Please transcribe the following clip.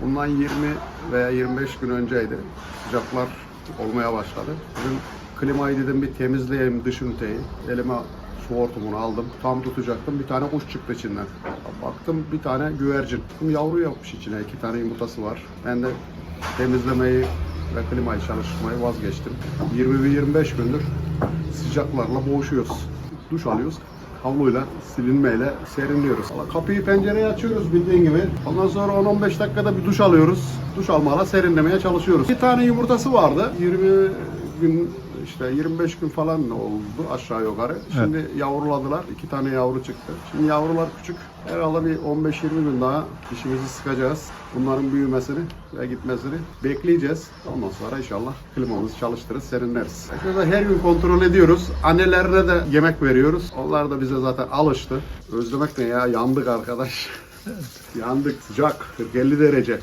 Bundan 20 veya 25 gün önceydi. Sıcaklar olmaya başladı. Bugün klimayı dedim bir temizleyeyim dış üniteyi. Elime su hortumunu aldım. Tam tutacaktım. Bir tane kuş çıktı içinden. Baktım bir tane güvercin. Yavru yapmış içine. iki tane yumurtası var. Ben de temizlemeyi ve klimayı çalışmayı vazgeçtim. 20-25 gündür sıcaklarla boğuşuyoruz. Duş alıyoruz. Havluyla, silinmeyle serinliyoruz. Kapıyı pencereyi açıyoruz bildiğin gibi. Ondan sonra 10-15 dakikada bir duş alıyoruz. Duş almayla serinlemeye çalışıyoruz. Bir tane yumurtası vardı. 20 gün işte 25 gün falan oldu aşağı yukarı. Şimdi yavruladılar. İki tane yavru çıktı. Şimdi yavrular küçük. Herhalde bir 15-20 gün daha dişimizi sıkacağız. Bunların büyümesini ve gitmesini bekleyeceğiz. Ondan sonra inşallah klimamızı çalıştırırız, serinleriz. Şurada her gün kontrol ediyoruz. Annelerine de yemek veriyoruz. Onlar da bize zaten alıştı. Özlemek ne ya? Yandık arkadaş. Yandık sıcak 40-50 derece.